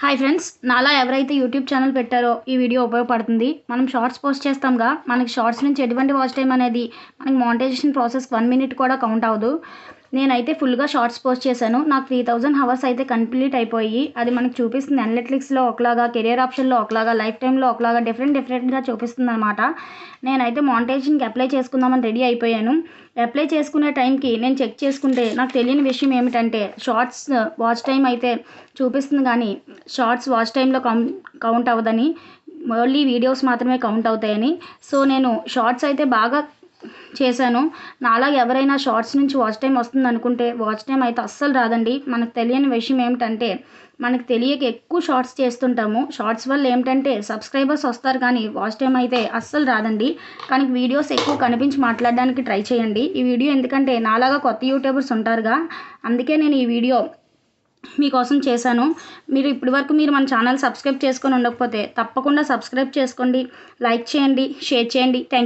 Hi friends నాలా ఎవరైతే YouTube channel పెట్టారో ఈ వీడియో ఉపయోగపడుతుంది. మనం షార్ట్స్ పోస్ట్ చేస్తాంగా మనకి షార్ట్స్ నుంచి ఎటువంటి వాచ్ టైం అనేది మనకి మానిటైజేషన్ ప్రాసెస్ వన్ మినిట్ కూడా కౌంట్ అవ్వదు. నేనైతే ఫుల్గా షార్ట్స్ పోస్ట్ చేశాను. నాకు త్రీ థౌజండ్ హవర్స్ అయితే కంప్లీట్ అయిపోయి అది మనకు చూపిస్తుంది అనలిటిక్స్లో ఒకలాగా కెరియర్ ఆప్షన్లో ఒకలాగా లైఫ్ టైంలో ఒకలాగా డిఫరెంట్ డిఫరెంట్గా చూపిస్తుంది అనమాట నేనైతే మానిటైజేషన్కి అప్లై చేసుకుందామని రెడీ అయిపోయాను. అప్లై చేసుకునే టైంకి నేను చెక్ చేసుకుంటే నాకు తెలియని విషయం ఏమిటంటే షార్ట్స్ వాచ్ టైం అయితే చూపిస్తుంది కానీ షార్ట్స్ వాచ్ టైంలో కౌం కౌంట్ అవ్వదని ఓన్లీ వీడియోస్ మాత్రమే కౌంట్ అవుతాయని. సో నేను షార్ట్స్ అయితే బాగా చేశాను. నాలా ఎవరైనా షార్ట్స్ నుంచి వాచ్ టైం వస్తుంది అనుకుంటే వాచ్ టైం అయితే అస్సలు రాదండి. మనకు తెలియని విషయం ఏమిటంటే మనకు తెలియక ఎక్కువ షార్ట్స్ చేస్తుంటాము. షార్ట్స్ వల్ల ఏమిటంటే సబ్స్క్రైబర్స్ వస్తారు కానీ వాచ్ టైం అయితే అస్సలు రాదండి. కానీ వీడియోస్ ఎక్కువ కనిపించి మాట్లాడడానికి ట్రై చేయండి. ఈ వీడియో ఎందుకంటే నాలాగా కొత్త యూట్యూబర్స్ ఉంటారుగా. అందుకే నేను ఈ వీడియో మీకోసం చేశాను. మీరు ఇప్పటి వరకు మీరు మన ఛానల్ సబ్స్క్రైబ్ చేసుకొని ఉండకపోతే తప్పకుండా సబ్స్క్రైబ్ చేసుకోండి. లైక్ చేయండి షేర్ చేయండి. థ్యాంక్